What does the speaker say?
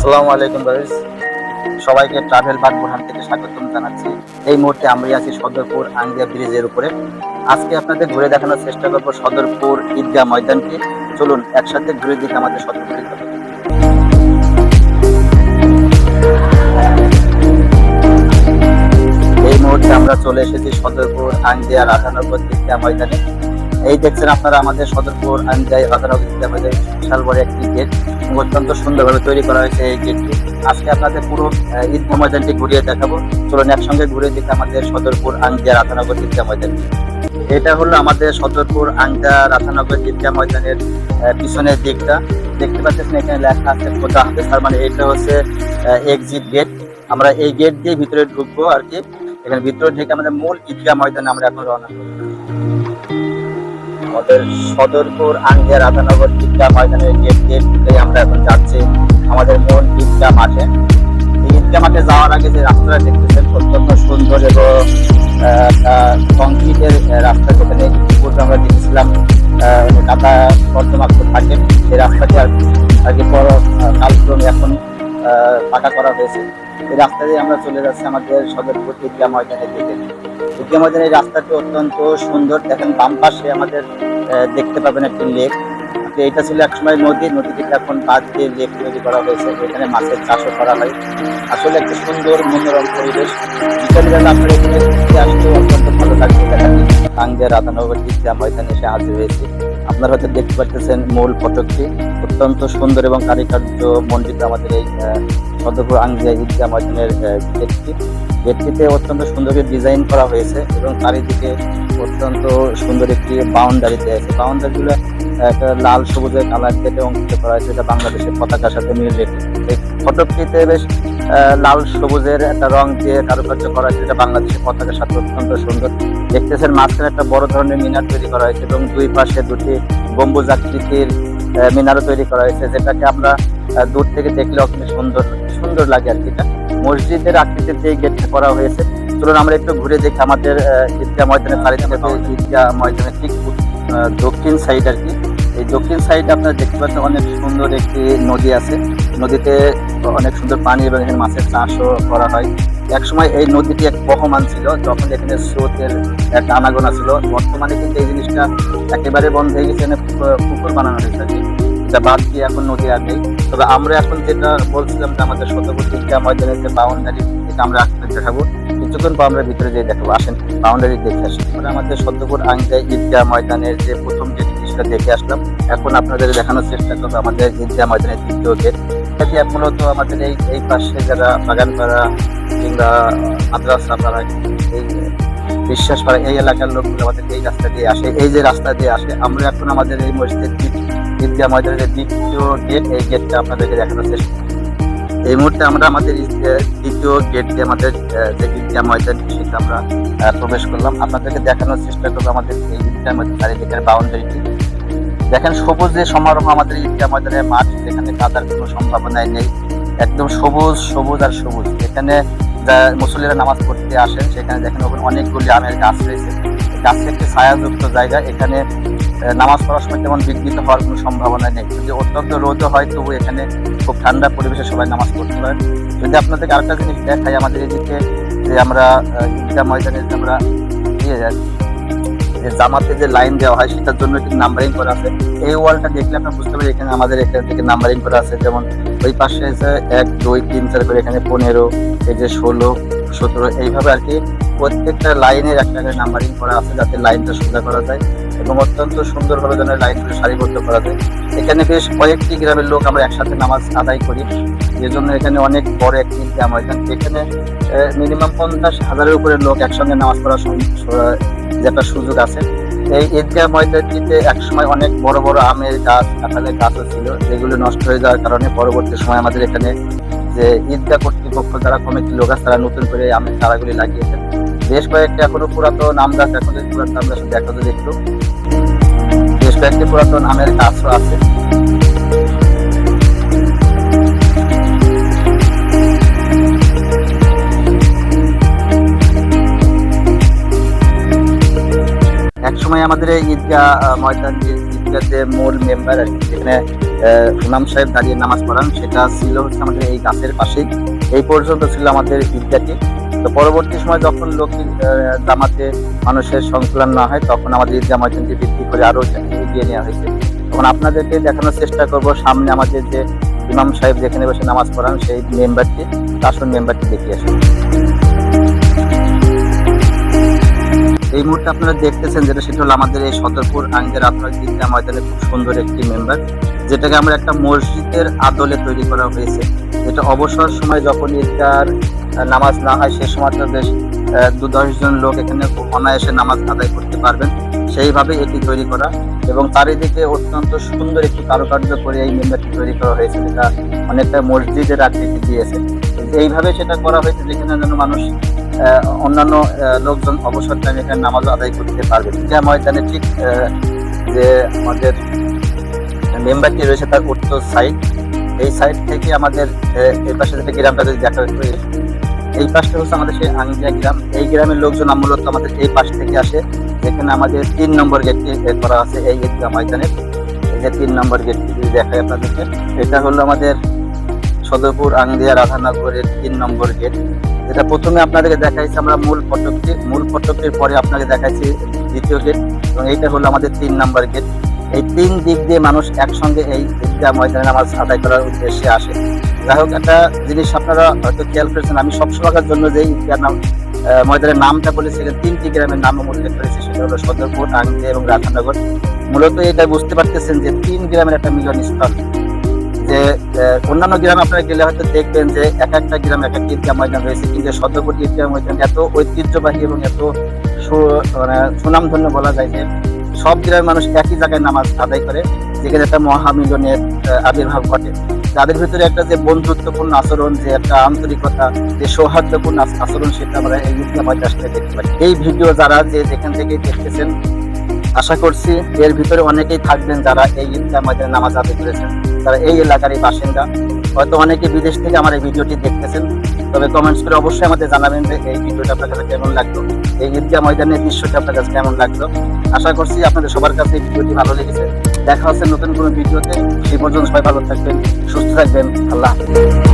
আসসালামু আলাইকুম গাইস সবাইকে ট্রাভেল বাগ বুরহান থেকে স্বাগতম জানাচ্ছি। এই মুহূর্তে আমরা আছি সদরপুর আঙ্গিয়া ব্রিজের উপরে। আজকে আপনাদের ঘুরে দেখানোর চেষ্টা করব সদরপুর ঈদগাহ ময়দানকে। চলুন, একসাথে ঘুরে দিকে আমাদের সদরপুর এই মুহূর্তে আমরা চলে এসেছি সদরপুর আঙ্গিয়া রাধানগর ঈদগাহ ময়দানে। এই দেখছেন আপনারা আমাদের সদরপুর রাধানগর ঈদগাহ ময়দানে বিশাল বড় একটি গেট অত্যন্ত সুন্দরভাবে তৈরি করা হয়েছে এই গেটটি আজকে আপনাদের পুরো ঈদগাহ ময়দানটি ঘুরিয়ে দেখাবো। চলুন একসঙ্গে ঘুরে দিকে আমাদের সদরপুর আঙ্গিয়া রাধানগর ঈদগাহ ময়দান এটা হলো আমাদের সদরপুর আঙ্গা রাধানগর ঈদগাহ ময়দানের পিছনের দিকটা। দেখতে পাচ্ছেন এখানে লেখা আছে খোদা হাফেজ। তার মানে এটা হচ্ছে এক্সিট গেট আমরা এই গেট দিয়ে ভিতরে ঢুকবো আর কি। এখানে ভিতরে ঢুকে আমাদের মূল ঈদগাহ ময়দানে আমরা এখন রওনা করব। আমাদের সদরপুর আঙ্গিয়া রাধানগর ঈদগাহ ময়দানের গেট গেট ঢুকে আমরা এখন যাচ্ছি আমাদের মূল ঈদগাহ মাঠে। এই ঈদগাহ মাঠে যাওয়ার আগে যে রাস্তাটা দেখতেছেন, অত্যন্ত সুন্দর এবং কংক্রিটের রাস্তা যেখানে পূর্বে আমরা দেখেছিলাম কাদা বর্তমাক্ত থাকে, সেই রাস্তাটি আর আগে পর কালক্রমে এখন পাকা করা হয়েছে। এই রাস্তা দিয়ে আমরা চলে যাচ্ছি আমাদের সদরপুর ঈদগাহ ময়দানের দিকে ঈদগাহ আমাদের এই রাস্তাটি অত্যন্ত সুন্দর। দেখেন বাম পাশে আমাদের দেখতে পাবেন একটি লেক তো এটা ছিল একসময় নদী। নদী থেকে এখন বাদ দিয়ে লেক তৈরি করা হয়েছে। এখানে মাছের চাষও করা হয়। আসলে একটি সুন্দর, মনোরম পরিবেশ। বিকালবেলা আপনার এখানে অত্যন্ত ভালো লাগছে দেখেন কাঙ্গের রাধানগর ঈদগাহ ময়দানে এসে হাজির হয়েছে। আপনারা হয়তো দেখতে পাচ্ছেন মূল ফটকটি। অত্যন্ত সুন্দর এবং কারিকার্য মণ্ডিত আমাদের এই সদরপুর আঙ্গিয়া ঈদগাহ ময়দানের গেটটি। গেটটিতে অত্যন্ত সুন্দর ডিজাইন করা হয়েছে এবং চারিদিকে অত্যন্ত সুন্দর একটি বাউন্ডারি আছে। বাউন্ডারিগুলো একটা লাল সবুজের কালার কেটে অঙ্কিত করা হয়েছে। এটা বাংলাদেশের পতাকার সাথে মিল রেখে। ফটকটিতে বেশ লাল সবুজের একটা রং দিয়ে কারুকার্য করা হয়েছে। যেটা বাংলাদেশের পতাকার সাথে অত্যন্ত সুন্দর। দেখতেছেন মাঝখানে একটা বড় ধরনের মিনার তৈরি করা হয়েছে এবং দুই পাশে দুটি গম্বুজ আকৃতির মিনারও তৈরি করা হয়েছে, যেটাকে আমরা দূর থেকে দেখলে অনেক সুন্দর সুন্দর লাগে আর কি মসজিদের আকৃতিতে এই গেটটা করা হয়েছে। চলুন আমরা একটু ঘুরে দেখি আমাদের ঈদগাহ ময়দানের চারিদিকে ঈদগাহ ময়দানের ঠিক দক্ষিণ সাইড আর কি। দক্ষিণ সাইডে আপনারা দেখতে পাচ্ছেন অনেক সুন্দর একটি নদী আছে। নদীতে অনেক সুন্দর পানি এবং এখানে মাছের চাষও করা হয়। একসময় এই নদীটি এক বহমান ছিল, যখন এখানে স্রোতের এক আনাগোনা ছিল। বর্তমানে কিন্তু এই জিনিসটা একেবারে বন্ধ হয়ে গেছে পুকুর- বানানো হয়েছে এটা বাদ দিয়ে এখন নদী আর নেই। তবে আমরা এখন যেটা বলছিলাম যে আমাদের ঈদগাহ ময়দানের যে বাউন্ডারি এটা আমরা এখন দেখাবো কিছুক্ষণ পর আমরা ভিতরে যেয়ে দেখাবো। আসেন বাউন্ডারি দেখে আসি। আমাদের সত্যপুর আঙ্গা ঈদগাহ ময়দানের যে প্রথম গেট সেটা দেখে আসলাম। এখন আপনাদের দেখানোর চেষ্টা করব আমাদের ঈদগাহ ময়দানের দ্বিতীয় গেট এটি মূলত আমাদের এই এই পাশে যারা বাগান পাড়া কিংবা মাদ্রাসা পাড়া এই বিশ্বাস পাড়া এই এলাকার লোকগুলো আমাদের এই রাস্তা দিয়ে আসে। এই যে রাস্তা দিয়ে আসে, আমরা এখন আমাদের এই মসজিদের ঈদগাহ ময়দানের যে দ্বিতীয় গেট এই গেটটা আপনাদেরকে দেখানোর চেষ্টা। এই মুহূর্তে আমরা আমাদের দ্বিতীয় গেট দিয়ে আমাদের যে ঈদগাহ ময়দান, সেটা আমরা প্রবেশ করলাম। আপনাদেরকে দেখানোর চেষ্টা করব আমাদের এই ঈদগাহ ময়দান চারিদিকের বাউন্ডারিটি দেখেন, সবুজ যে সমারোহ আমাদের ঈদগাহ ময়দানের মাঠ যেখানে কাদার কোনো সম্ভাবনাই নেই। একদম সবুজ সবুজ আর সবুজ। এখানে মুসল্লিরা নামাজ পড়তে আসেন, সেখানে দেখেন ওখানে অনেকগুলি আমের গাছ রয়েছে। গাছের একটি ছায়াযুক্ত জায়গা। এখানে নামাজ পড়ার সময় তেমন বিঘ্নিত হওয়ার কোনো সম্ভাবনা নেই। যদি অত্যন্ত রোদও হয়, তবু এখানে খুব ঠান্ডা পরিবেশে সবাই নামাজ পড়তে পারেন। যদি আপনাদেরকে আরেকটা জিনিস দেখাই আমাদের এদিকে, যে আমরা ঈদগাহ ময়দানে আমরা ইয়ে জামাতে যে লাইন দেওয়া হয়, সেটার জন্য একটি নাম্বারিং করা আছে। এই ওয়ালটা দেখলে আপনার বুঝতে পারবেন, এখানে আমাদের এখান থেকে নাম্বারিং করা আছে। যেমন ওই পাশে আছে এক, দুই, তিন, চার করে এখানে পনেরো, এই যে ষোলো, সতেরো, এইভাবে আর কি প্রত্যেকটা লাইনের একটা করে নাম্বারিং করা আছে, যাতে লাইনটা সোজা করা যায় এবং অত্যন্ত সুন্দরভাবে যেন লাইনগুলো সারিবদ্ধ করা যায়। এখানে বেশ কয়েকটি গ্রামের লোক আমরা একসাথে নামাজ আদায় করি। এজন্য এখানে অনেক বড় একটি ঈদগাহ ময়দান এখানে মিনিমাম পঞ্চাশ হাজারের উপরে লোক একসঙ্গে নামাজ পড়ার সম- স- যে একটা সুযোগ আছে। এই ঈদগাহ ময়দানটিতে একসময় অনেক বড় বড় আমের গাছ, কাঁঠালের গাছও ছিল, যেগুলো নষ্ট হয়ে যাওয়ার কারণে পরবর্তী সময় আমাদের এখানে যে ঈদগাহ কর্তৃপক্ষ যারা কমিটির লোক আছে, তারা নতুন করে আমের চারাগুলি লাগিয়েছেন বেশ কয়েকটি এখনও পুরাতন আম গাছ এখন পুরাতন আম গাছ দেখা একটু। বেশ কয়েকটি পুরাতন আমের গাছও আছে। একসময় আমাদের এই ঈদগাহ ময়দান যে ঈদগাহ যে মূল মেম্বার আর কি, যেখানে ইমাম সাহেব দাঁড়িয়ে নামাজ পড়ান সেটা ছিল হচ্ছে আমাদের এই গাছের পাশেই। এই পর্যন্ত ছিল আমাদের ঈদগাটি তো পরবর্তী সময় যখন লোক জামাতে মানুষের সংকুলন না হয় তখন আমাদের ঈদগাহ ময়দানটি বৃদ্ধি করে আরও এগিয়ে নেওয়া হয়েছে। তখন আপনাদেরকে দেখানোর চেষ্টা করব সামনে আমাদের যে ইমাম সাহেব যেখানে বসে নামাজ পড়ান সেই মেম্বারটি আসল মেম্বারটি দেখিয়ে আসুন। এই মুহূর্তে আপনারা দেখতেছেন যেটা, সেটা হলো আমাদের এই সদরপুর আঙ্গের আপনার ঈদগাহ ময়দানে খুব সুন্দর একটি মেম্বার যেটাকে আমরা একটা মসজিদের আদলে তৈরি করা হয়েছে। যেটা অবসর সময় যখন ঈদগার নামাজ না হয়, সে সময় বেশ দু দশ জন লোক এখানে অনায়াসে নামাজ আদায় করতে পারবেন। সেইভাবে এটি তৈরি করা এবং চারিদিকে অত্যন্ত সুন্দর একটি কারুকার্য করে এই মেম্বারটি তৈরি করা হয়েছে, যেটা অনেকটা মসজিদের আকৃতি দিয়েছে। এইভাবে সেটা করা হয়েছে, যেখানে যেন মানুষ অন্যান্য লোকজন অবসর টাইমে এখানে নামাজ আদায় করতে পারবে। যা ময়দানে ঠিক যে আমাদের মেম্বারটি রয়েছে তার উত্তর সাইড এই সাইড থেকে আমাদের এই পাশে যেটা গ্রামটা যদি দেখা হচ্ছে এই পাশটা হচ্ছে আমাদের সেই আংজিয়া গ্রাম। এই গ্রামের লোকজন মূলত আমাদের এই পাশ থেকে আসে। এখানে আমাদের তিন নম্বর গেটটি করা আছে এই ঈদগাহ ময়দানে। এই যে তিন নম্বর গেটটি দেখায় আপনাদেরকে, এটা হলো আমাদের সদরপুর, আংদিয়া, রাধানগরের তিন নম্বর গেট যেটা প্রথমে আপনাদেরকে দেখাইছি আমরা মূল ফটকটি। মূল ফটকটির পরে আপনাকে দেখাইছি দ্বিতীয় গেট এবং এইটা হলো আমাদের তিন নম্বর গেট এই তিন দিক দিয়ে মানুষ একসঙ্গে এই ঈদগাহ ময়দানে নামাজ আদায় করার উদ্দেশ্যে আসে। যাই হোক, একটা জিনিস আপনারা হয়তো খেয়াল করেছেন, আমি সবসময়ের জন্য যে ঈদগাহ নাম ময়দানের নামটা বলেছি এখানে তিনটি গ্রামের নাম উল্লেখ করেছি, সেটা হলো সদরপুর, আংদিয়া এবং রাধানগর। মূলত এটা বুঝতে পারতেছেন যে তিন গ্রামের একটা মিলনস্থল। যে অন্যান্য গ্রামে আপনারা গেলে হয়তো দেখবেন যে এক একটা গ্রামে এক একটা ময়দান রয়েছে, কিন্তু সদরপুর ঈদগাহ ময়দান এত ঐতিহ্যবাহী এবং এত মানে সুনামধন্য বলা যায় যে, সব গ্রামের মানুষ একই জায়গায় নামাজ আদায় করে, যেখানে একটা মহামিলনের আবির্ভাব ঘটে। তাদের ভিতরে একটা যে বন্ধুত্বপূর্ণ আচরণ, যে একটা আন্তরিকতা, যে সৌহার্দ্যপূর্ণ আচরণ, সেটা আমরা এই ঈদগাহ ময়দান দেখতে এই ভিডিও যারা যে যেখান থেকে দেখতেছেন আশা করছি এর ভিতরে অনেকেই থাকবেন যারা এই ঈদগাহ ময়দানে নামাজ আদায় করেছেন। তারা এই এলাকারই বাসিন্দা। হয়তো অনেকে বিদেশ থেকে আমার এই ভিডিওটি দেখতেছেন। তবে কমেন্টস করে অবশ্যই আমাদের জানাবেন যে এই ভিডিওটা আপনার কাছে কেমন লাগল? এই ঈদগাহ ময়দানের দৃশ্যটা আপনার কাছে কেমন লাগল? আশা করছি আপনাদের সবার কাছে এই ভিডিওটি ভালো লেগেছে। দেখা হচ্ছে নতুন কোনো ভিডিওতে। সেই পর্যন্ত সবাই ভালো থাকবেন, সুস্থ থাকবেন। আল্লাহ হাফেজ।